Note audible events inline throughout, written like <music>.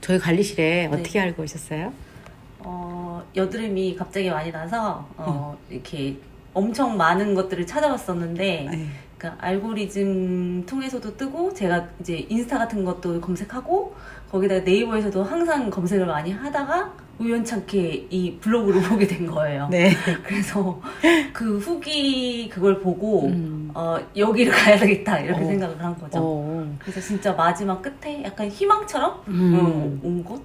저희 관리실에 어떻게 알고 오셨어요? 어, 여드름이 갑자기 많이 나서 어, 이렇게 엄청 많은 것들을 찾아봤었는데 네. 그러니까 알고리즘 통해서도 뜨고 제가 이제 인스타 같은 것도 검색하고 거기다가 네이버에서도 항상 검색을 많이 하다가 우연찮게 이 블로그를 <laughs> 보게 된 거예요. 네. 그래서 그 후기 그걸 보고 음. 어, 여기를 가야 되겠다 이렇게 어. 생각을 한 거죠. 어. 그래서 진짜 마지막 끝에 약간 희망처럼 음. 어, 온 곳?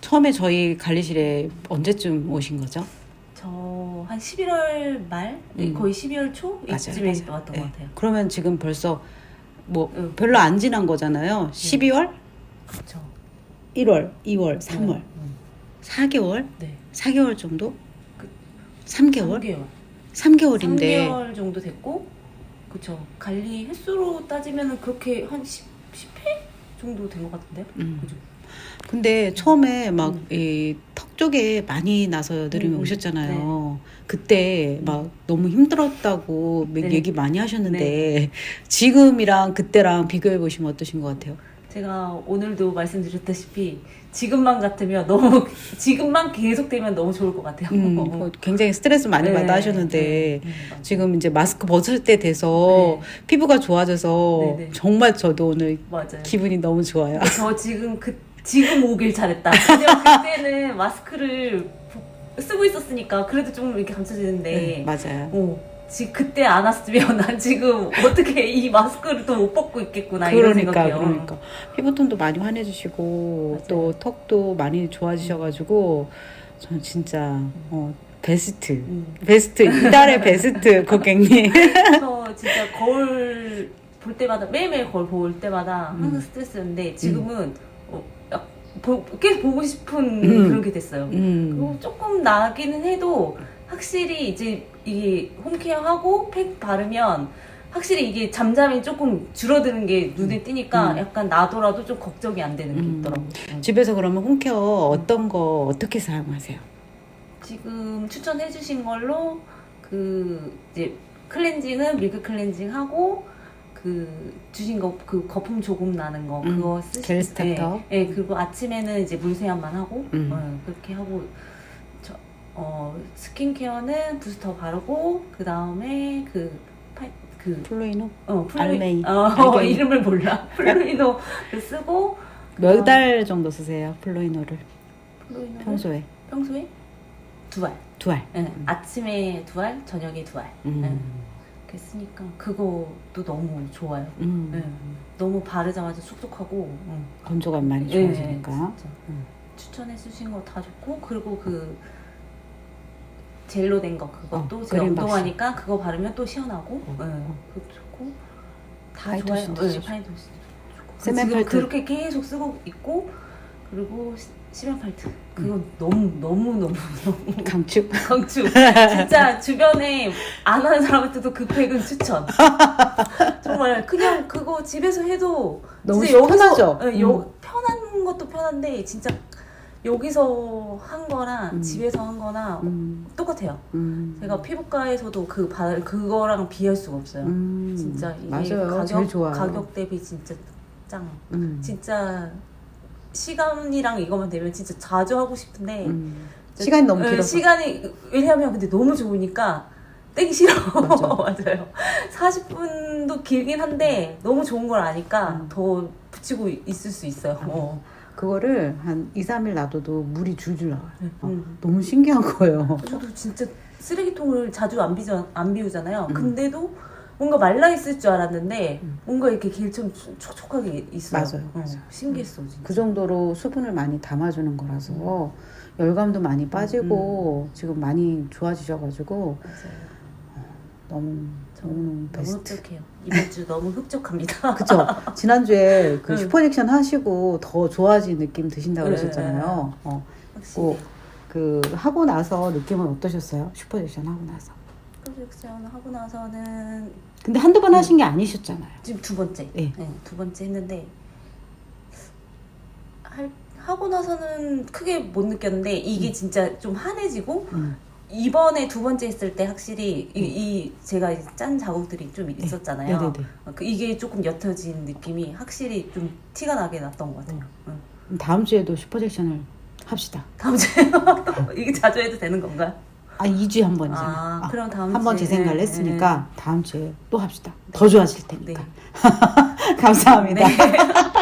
처음에 저희 관리실에 언제쯤 오신 거죠? 저 한 11월 말 음. 거의 12월 초 이쯤에 맞아요. 왔던 네. 것 같아요. 그러면 지금 벌써 뭐 응. 별로 안 지난 거잖아요. 12월, 그렇죠. 1월, 2월, 3월, 음, 4개월, 네. 4개월 정도? 그- 3개월? 3개월. 3개월인데 3개월 정도 됐고, 그렇죠. 관리 횟수로 따지면은 그렇게 한 10, 10회 정도 된 것 같은데요. 음. 그죠? 근데 처음에 막 음. 이턱 쪽에 많이 나서 여드름이 음, 음. 오셨잖아요. 그때 막 너무 힘들었다고 막 네. 얘기 많이 하셨는데 지금이랑 그때랑 비교해 보시면 어떠신 것 같아요? 제가 오늘도 말씀드렸다시피 지금만 같으면 너무 지금만 계속되면 너무 좋을 것 같아요. 음, <laughs> 뭐 굉장히 스트레스 많이 네, 받아 하셨는데 네, 네. 지금 이제 마스크 벗을 때 돼서 네. 피부가 좋아져서 네, 네. 정말 저도 오늘 맞아요. 기분이 너무 좋아요. 저 지금 그 지금 오길 잘했다. 그때는 마스크를 부- 쓰고 있었으니까 그래도 좀 이렇게 감춰지는데, 네, 맞아요. 어, 지 그때 안 왔으면 <laughs> 난 지금 어떻게 이 마스크를 또 못 벗고 있겠구나 이런 그러니까 생각이요. 그러니까 피부톤도 많이 환해지시고 맞아요. 또 턱도 많이 좋아지셔가지고 저는 진짜 어, 베스트 음. 베스트 이달의 베스트 <laughs> 고객님. 저 진짜 거울 볼 때마다 매일매일 거울 볼 때마다 항상 음. 스트레스였는데 지금은 어, 약- 보, 계속 보고 싶은 음. 그런 게 됐어요. 음. 그리고 조금 나기는 해도 확실히 이제 이게 홈케어 하고 팩 바르면 확실히 이게 잠잠이 조금 줄어드는 게 눈에 띄니까 음. 약간 나더라도 좀 걱정이 안 되는 게 음. 있더라고요. 집에서 그러면 홈케어 어떤 거 어떻게 사용하세요? 지금 추천해주신 걸로 그 이제 클렌징은 밀크 클렌징 하고 그 주신 거 그 거품 조금 나는 거 음, 그거 쓰시 젤 스타터? 예, 예, 그리고 아침에는 이제 물 세안만 하고 음. 어, 그렇게 하고 저, 어 스킨케어는 부스터 바르고 그 다음에 그 파, 그 플루이노 어, 알메이. 어, 알게이. <laughs> 이름을 몰라. <laughs> 플루이노를 쓰고 몇 달 정도 쓰세요 플루이노를 플루이노를 평소에 평소에 두 알. 두 알. 예, 아침에 두 알, 저녁에 두 알. 음. 예. 그렇게 쓰니까 그것도 너무 좋아요. 음. 예. 너무 바르자마자 촉촉하고. 응. 건조감 많이 예, 좋아지니까. 진짜. 음. 추천해 주신 거 다 좋고 그리고 그 젤로 된 거 그것도 어, 제가. 운동하니까 그거 바르면 또 시원하고 어, 예, 어. 그것도 좋고 다 좋아요. 예, 좋고. 파이토신 좋고 세멘팔트. 지금 그렇게 계속 쓰고 있고 그리고 시- 시멘팔트 그건 음. 너무 너무 너무 너무 강추. <laughs> 강추 진짜 주변에 안 하는 사람한테도 그 팩은 추천 <laughs> 정말 그냥 그거 집에서 해도 너무 진짜 편하죠? 예, 여, 음. 편한 것도 편한데 진짜 여기서 한 거랑 음. 집에서 한 거랑 음. 똑같아요 음. 제가 피부과에서도 그 바, 그거랑 비할 수가 없어요 음. 진짜 이게 맞아요. 가격, 제일 좋아요. 가격 대비 진짜 짱 음. 진짜 시간이랑 이거만 되면 진짜 자주 하고 싶은데 음. 시간이 너무 네, 길어서. 시간이 왜냐면 근데 너무 좋으니까 떼기 싫어. 맞아. <laughs> 맞아요. 40분도 길긴 한데 너무 좋은 걸 아니까 음. 더 붙이고 있을 수 있어요. 어. 그거를 한 2, 3일 놔둬도 물이 줄줄 나와요. 어, 음. 너무 신기한 거예요. 저도 진짜 쓰레기통을 자주 안, 비우잖아요. 음. 근데도 뭔가 말라 있을 줄 알았는데 음. 뭔가 이렇게 길처럼 촉- 촉촉하게 있어요. 맞아요, 어, 맞아요. 신기했어. 진짜. 그 정도로 수분을 많이 담아주는 거라서 열감도 많이 빠지고 음. 지금 많이 좋아지셔가지고 맞아요. 너무 저 너무 너무 베스트. 흡족해요. 이번 주 너무 흡족합니다. <laughs> 그쵸? 지난주에 그 응. 슈퍼딕션 하시고 더 좋아진 느낌 드신다고 네, 그러셨잖아요. 어, 확실히. 그 하고 나서 느낌은 어떠셨어요? 슈퍼딕션 하고 나서. 프로젝션 하고 나서는 근데 한두 번 음. 하신 게 아니셨잖아요. 지금 두 번째. 예. 네, 두 번째 했는데 할, 하고 나서는 크게 못 느꼈는데 이게 음. 진짜 좀 환해지고 음. 이번에 두 번째 했을 때 확실히 이, 이 제가 짠 자국들이 좀 있었잖아요. 네 네네. 어, 그 이게 조금 옅어진 느낌이 확실히 좀 티가 나게 났던 것 같아요. 응. 다음 주에도 슈퍼잭션을 합시다. 다음 주에 <laughs> 이게 자주 해도 되는 건가요? 아 2주에 한 번이잖아. 아, 그럼 다음 한번 주에. 재생각을 네, 했으니까 다음 주에 또 합시다. 더 좋아질 네. 테니까. <laughs> 감사합니다. 네. <laughs>